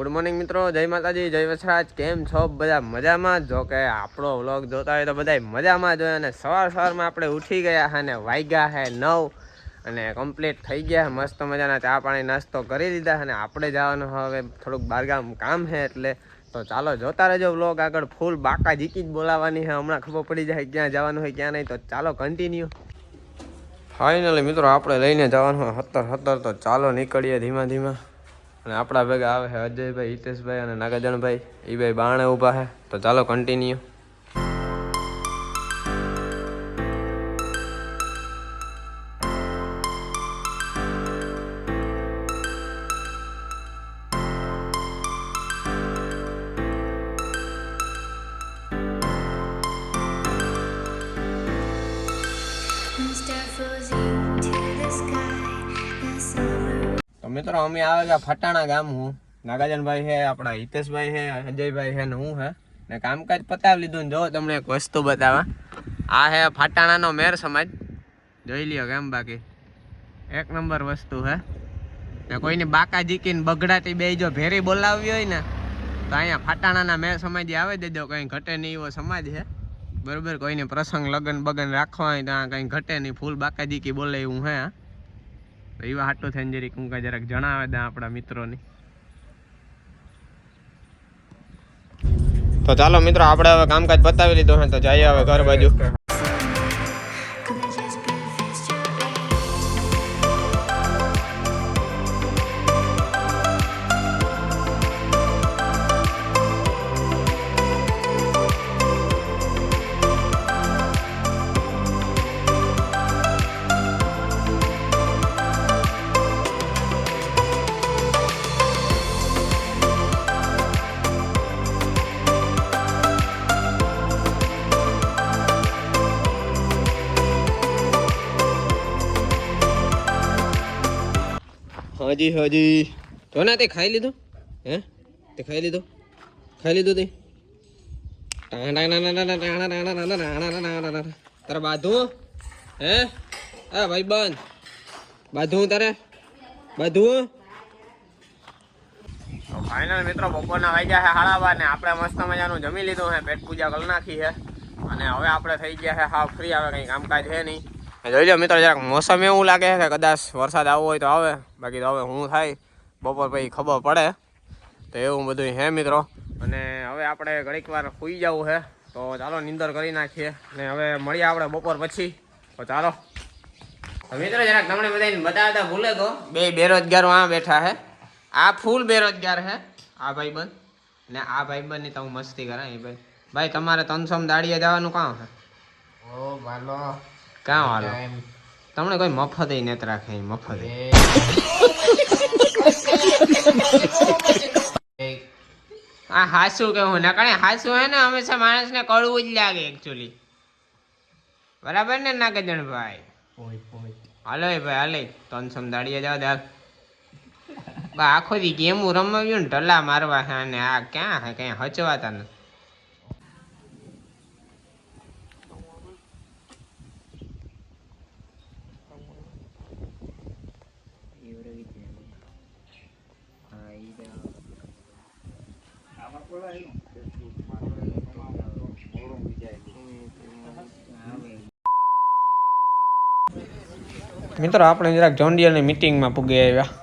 Good morning મિત્રો, જય માતાજી, જય વસરાજ, કેમ છો બધા મજામાં? જો કે આપણો વ્લોગ જોતા હોય તો બધા મજામાં જ હોય અને સવાર સવારમાં આપણે ઉઠી ગયા છે અને વાગ્યા છે નવ અને કમ્પ્લીટ થઈ ગયા મસ્ત મજાના ચા પાણી, નાસ્તો કરી લીધા અને આપણે જવાનું હવે થોડુંક બારગામ કામ છે એટલે તો ચાલો જોતા રહેજો વ્લોગ આગળ, ફૂલ બાકા જીકી જ બોલાવવાની છે હમણાં ખબર પડી જાય ક્યાં જવાનું હોય ક્યાં નહીં, તો ચાલો કન્ટિન્યુ ફાઇનલી મિત્રો, આપણે લઈને જવાનું હોય હતર હતર, તો ચાલો નીકળીએ ધીમા ધીમા. અને આપણા ભેગા આવે છે અજયભાઈ, હિતેશભાઈ અને નાગાજણભાઈ એ ભાઈ બાણે ઊભા છે. તો ચાલો કન્ટિન્યુ Mr. floating મિત્રો અમે આવેલા ફટાણા ગામ હું. નાગાજનભાઈ છે, આપણા હિતેશભાઈ છે, અજયભાઈ છે ને હું છે ને કામકાજ પતાવી લીધું ને જો તમને એક વસ્તુ બતાવા આ છે ફાટાણાનો મેર સમાજ. જોઈ લ્યો કેમ બાકી. એક નંબર વસ્તુ છે ને કોઈની બાકા જીકીને બગડાતી બે જો ભેરી બોલાવવી હોય ને, તો અહીંયા ફાટાણાના મેર સમાજ આવે દેજો. કંઈ ઘટે નહીં એવો સમાજ છે બરોબર, કોઈને પ્રસંગ લગન બગન રાખવા હોય તો કંઈ ઘટે નહીં. ફૂલ બાકા જીકી બોલે એવું હે હા. તો એવા હાટો થઈને જરીક હું કાંઈ જરાક જણાવે દે આપણા મિત્રોને. તો ચાલો મિત્રો, આપણે હવે કામકાજ બતાવી લીધું હે, તો જઈએ હવે ઘર બાજુ. હજી હજી જો ના તે ખાઈ લીધું હે તે ખાઈ લીધું ખાઈ લીધું તે તારે બાધું હે હા ભાઈ બંધ બાધું તારે બાંધું ફાઇનલ મિત્રો બપોરના વાગ્યા છે હાળાવા ને આપણે મસ્ત મજાનું જમી લીધું છે પેટ પૂજા કરી નાખી છે અને હવે આપણે થઈ ગયા છે હાવ ફ્રી આવે કંઈ કામકાજ છે નહીં જોઈ લો મિત્રો જરાક મોસમ એવું લાગે છે કે કદાચ વરસાદ આવવો હોય તો આવે બાકી તો હવે હું થાય બપોર પછી ખબર પડે. તો એવું બધું હે મિત્રો. અને હવે આપણે ઘડીક વાર સૂઈ જવું છે તો ચાલો નિંદર કરી નાખીએ. અને હવે મળીએ આપણે બપોર પછી. તો ચાલો. મિત્રો જરાક તમને બધાને બતાવતા ભૂલે તો. બે બેરોજગારો આ બેઠા છે આ ફૂલ બેરોજગાર છે આ ભાઈબંધ. ને આ ભાઈબંધની તો હું મસ્તી કરે એ ભાઈ. ભાઈ તમારે ત્રણસો દાડીએ જવાનું કાં છે ઓ ભાલો કાં વાલો? તમને કોઈ મફત નેત રાખે મફત આ હાસું કેવું નકણે હાસુ હે ને હંમેશા માણસને કડવું જ લાગે એકચ્યુઅલી બરાબર ને નાગજણ ભાઈ? હાલો ભાઈ હાલે તન સમદાડીએ જાવ દે બા આખો દી ગેમું રમાવ્યું ને ટલા મારવા અને આ ક્યાં ક્યાં હચવાતા નથી. મિત્રો આપણે જરાક જોન્ડિયરની મિટિંગમાં પૂગી આવ્યા.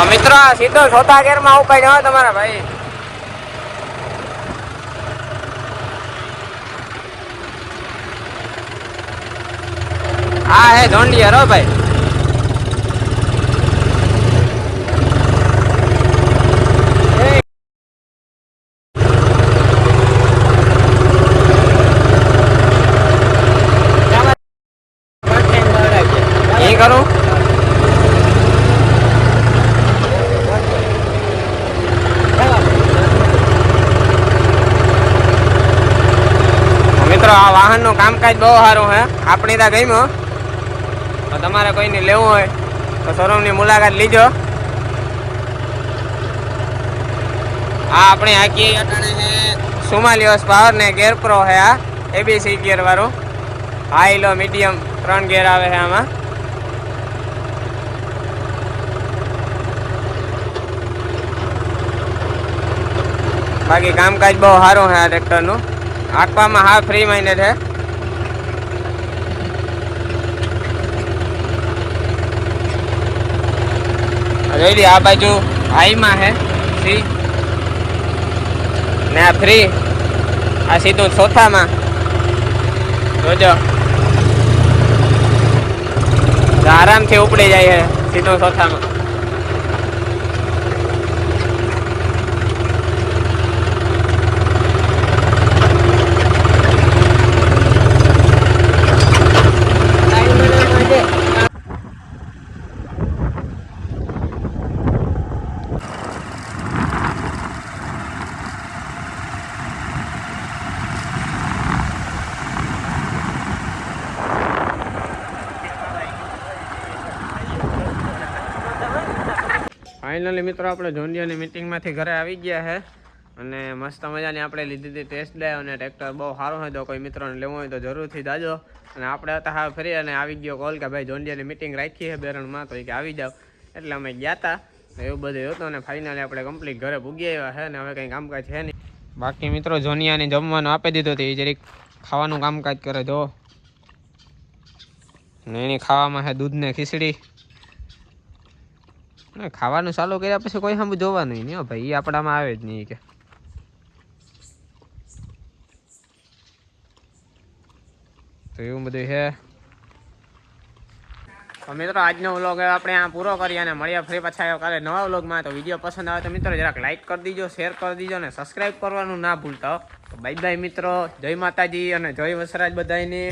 તો મિત્રો, સીધો ચોથા ગેરમાં આવું કઈ ન તમારા ભાઈ. હા, હે ધોંડિયા રો ભાઈ એ કરું મિત્રો આ વાહનનું કામકાજ બહુ સારું હે. આપણી ત્યાં ગમ્યું તો તમારે કોઈને લેવું હોય તો શોરૂમની મુલાકાત લીજો. આ આપણે આખી સુમાલિયોસ પાવર ને ગેર પ્રો છે આ. એબીસી ગિયર વાળું. હાઈ લો મીડિયમ ત્રણ ગેર આવે છે આમાં. બાકી કામકાજ બહુ સારું છે આ ટ્રેક્ટરનું આંકવામાં હા ફ્રી મહિને છે રેડી આ બાજુ હાઈમાં છે સી ને આ ફ્રી આ સીધું ચોથામાં. જોજો. આરામથી ઉપડી જાય છે સીધું ચોથામાં. ફાઇનલી મિત્રો આપણે જોન્ડિયાની મિટિંગમાંથી ઘરે આવી ગયા છે અને મસ્ત મજાની આપણે લીધી હતી ટેસ્ટ લે અને ટ્રેક્ટર બહુ સારું હોય તો કોઈ મિત્રોને લેવું હોય તો જરૂરથી જાજો. અને આપણે હતા હા ફરી અને આવી ગયો કોલ કે ભાઈ જોન્ડિયાની મિટિંગ રાખી છે બેરણમાં, તો એ કે આવી જાવ એટલે અમે ગયા હતા એવું બધું હતું અને ફાઇનલી આપણે કમ્પ્લીટ ઘરે ભૂગી આવ્યા છે અને હવે કંઈ કામકાજ છે નહીં. બાકી મિત્રો જોનિયાને જમવાનું આપી દીધું હતું. એ જરીક ખાવાનું કામકાજ કરે જો. ને એની ખાવામાં છે દૂધને ખીચડી. ખાવાનું ચાલુ કર્યા પછી કોઈ સામે જોવાનું નહીં ભાઈ એ આપણામાં આવે જ નહીં કે. તો એવું બધું છે. મિત્રો, આજનો વ્લોગ આપણે આ પૂરો કરીએ અને મળ્યા ફરી પાછા કાલે નવા વ્લોગમાં તો વીડિયો પસંદ આવે તો મિત્રો જરાક લાઇક કરી દીજો શેર કરી દીજો અને સબસ્ક્રાઈબ કરવાનું ના ભૂલતા તો બાય બાય મિત્રો, જય માતાજી અને જય વસરાજ બધાની